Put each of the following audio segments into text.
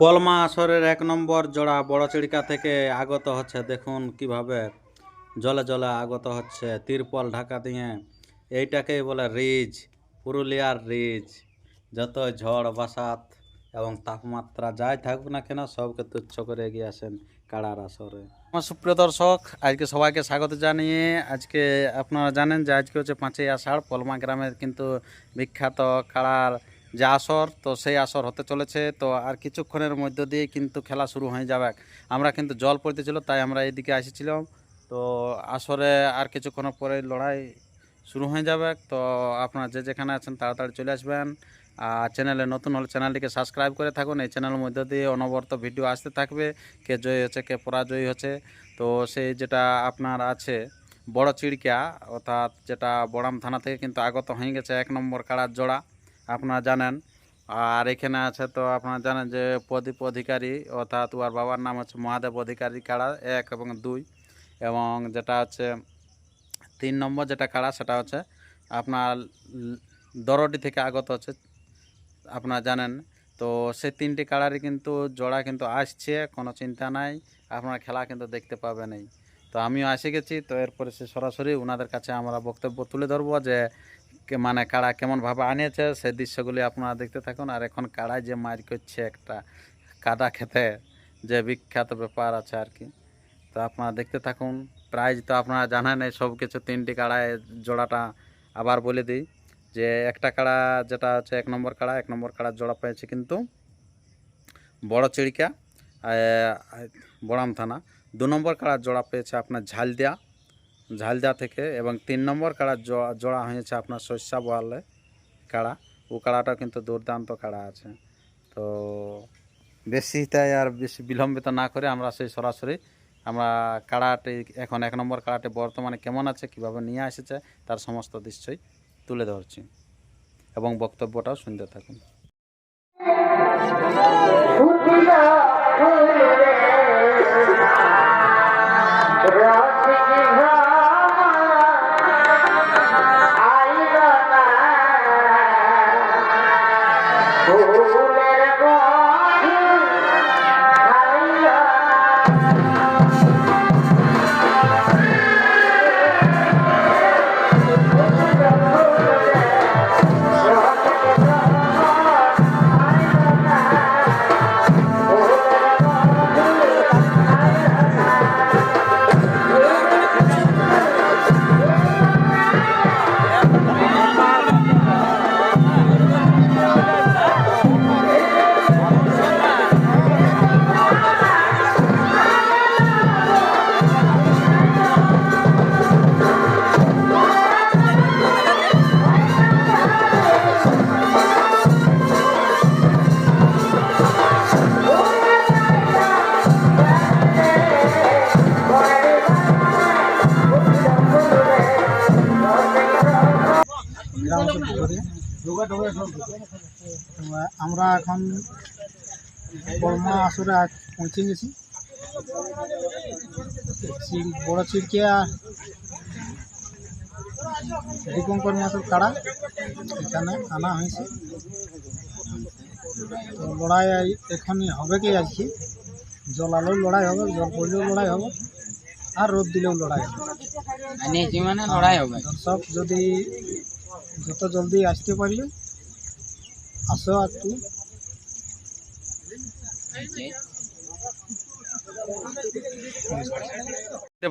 পলমা আসরের এক নম্বর জোড়া বড় চিড়িকা থেকে আগত হচ্ছে, দেখুন কীভাবে জলে জলে আগত হচ্ছে তিরপল ঢাকা দিয়ে। এইটাকেই বলে রিজ, পুরুলিয়ার রিজ। যত ঝড়, বাসাত এবং তাপমাত্রা যাই থাকুক না কেন, সবকে তুচ্ছ করে এগিয়ে আসেন কাড়ার আসরে। আমার সুপ্রিয় দর্শক, আজকে সবাইকে স্বাগত জানিয়ে আজকে আপনারা জানেন যে আজকে হচ্ছে পাঁচই আষাঢ়, পলমা গ্রামের কিন্তু বিখ্যাত কাড়ার যে আসর, তো সেই আসর হতে চলেছে। তো আর কিছুক্ষণের মধ্য দিয়ে কিন্তু খেলা শুরু হয়ে যাবে। আমরা কিন্তু জল পড়তেছিল তাই আমরা এদিকে এসেছিলাম তো আসরে আর কিছুক্ষণ পরে লড়াই শুরু হয়ে যাবে। তো আপনারা যে যেখানে আছেন তাড়াতাড়ি চলে আসবেন। আর চ্যানেলে নতুন হলে চ্যানেলটিকে সাবস্ক্রাইব করে থাকুন। এই চ্যানেলের মধ্যে দিয়ে অনবরত ভিডিও আসতে থাকবে। কে জয়ী হচ্ছে, কে পরাজয়ী হচ্ছে। তো সেই যেটা আপনার আছে, বড় চিড়িকা, অর্থাৎ যেটা বড়াম থানা থেকে কিন্তু আগত হয়ে গেছে এক নম্বর কাড়ার জোড়া। আপনারা জানেন। আর এখানে আছে তো আপনারা জানেন যে প্রদীপ অধিকারী, অর্থাৎ ওর বাবার নাম হচ্ছে মহাদেব অধিকারী কাড়া এক এবং দুই। এবং যেটা হচ্ছে, তিন নম্বর যেটা কাড়া সেটা হচ্ছে আপনার দরডি থেকে আগত হচ্ছে, আপনারা জানেন। তো সেই তিনটি কাড়ারই কিন্তু জোড়া কিন্তু আসছে, কোনো চিন্তা নাই, আপনারা খেলা কিন্তু দেখতে পাবে পাবেনই। তো আমিও এসে গেছি, তো এরপরে সে সরাসরি ওনাদের কাছে আমরা বক্তব্য তুলে ধরবো যে মানে কাড়া কেমনভাবে আনিয়েছে সেই দৃশ্যগুলি আপনারা দেখতে থাকুন। আর এখন কাড়ায় যে মার করছে একটা কাদা খেতে, যে বিখ্যাত ব্যাপার আছে আর কি। তো আপনারা দেখতে থাকুন। প্রাইজ তো আপনারা জানেন এই সব কিছু তিনটি কাড়ায় জোড়াটা আবার বলে দিই যে একটা কাড়া যেটা হচ্ছে এক নম্বর কাড়া, এক নম্বর কাড়ার জোড়া পেয়েছে কিন্তু বড় চিড়িকা বড়াম থানা। দু নম্বর কাড়ার জোড়া পেয়েছে আপনার ঝাল ঝালদিয়া। ঝালদিয়া থেকে এবং তিন নম্বর কাড়া জোড়া হয়েছে আপনার শস্যা বলে কাড়া। ও কাড়াটা কিন্তু দুর্দান্ত কাড়া আছে। তো বেশি তাই আর বেশি বিলম্বিত না করে আমরা সেই সরাসরি আমরা কাড়াটি এখন এক নম্বর কাড়াটি বর্তমানে কেমন আছে, কীভাবে নিয়ে এসেছে, তার সমস্ত দৃশ্যই তুলে ধরছি এবং বক্তব্যটাও শুনতে থাকুন। আমরা এখন বর্মা আসরে পৌঁছে গেছি। বড় চিড়কিয়া দীপঙ্কর মাসের কাড়া এখানে আনা হয়েছে। তো লড়াই এখনই হবে কি আজকে জল আলোও লড়াই হবে জল পড়লেও লড়াই হবে আর রোদ দিলেও লড়াই হবে। আনিয়েছি মানে লড়াই হবে? দর্শক যদি যত জলদি আসতে পারলে আসো একটু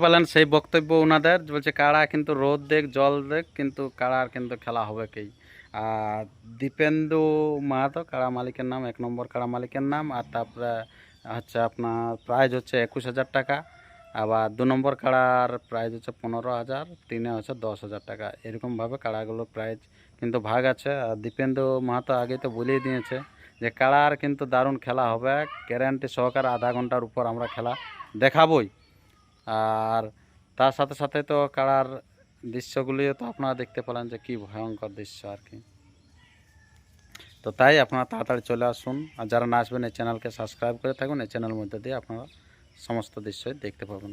পেলেন সেই বক্তব্য ওনাদের বলছে, কারা কিন্তু রোদ দেখ, জল দেখ, কিন্তু কাড়ার কিন্তু খেলা হবে কি? আর দীপেন্দু মাহাতো, কারা মালিকের নাম, এক নম্বর কারা মালিকের নাম, আর তারপরে হচ্ছে আপনার প্রাইজ হচ্ছে একুশ হাজার টাকা। আবার দু নম্বর কাড়ার প্রাইজ হচ্ছে পনেরো হাজার তিনে হচ্ছে দশ হাজার টাকা। এরকমভাবে কাড়াগুলোর প্রাইজ কিন্তু ভাগ আছে। আর দীপেন্দু মাহাতো আগে তো বলেই দিয়েছে যে কাড়ার কিন্তু দারুণ খেলা হবে। গ্যারান্টি সহকারে আধা ঘণ্টার উপর আমরা খেলা দেখাবই। আর তার সাথে সাথে তো কাড়ার দৃশ্যগুলিও তো আপনারা দেখতে পেলেন যে কী ভয়ঙ্কর দৃশ্য আর কি। তো তাই আপনারা তাড়াতাড়ি চলে আসুন। আর যারা না আসবেন এই চ্যানেলকে সাবস্ক্রাইব করে থাকুন। এই চ্যানেলের মধ্যে দিয়ে আপনারা সমস্ত দৃশ্যই দেখতে পাবেন।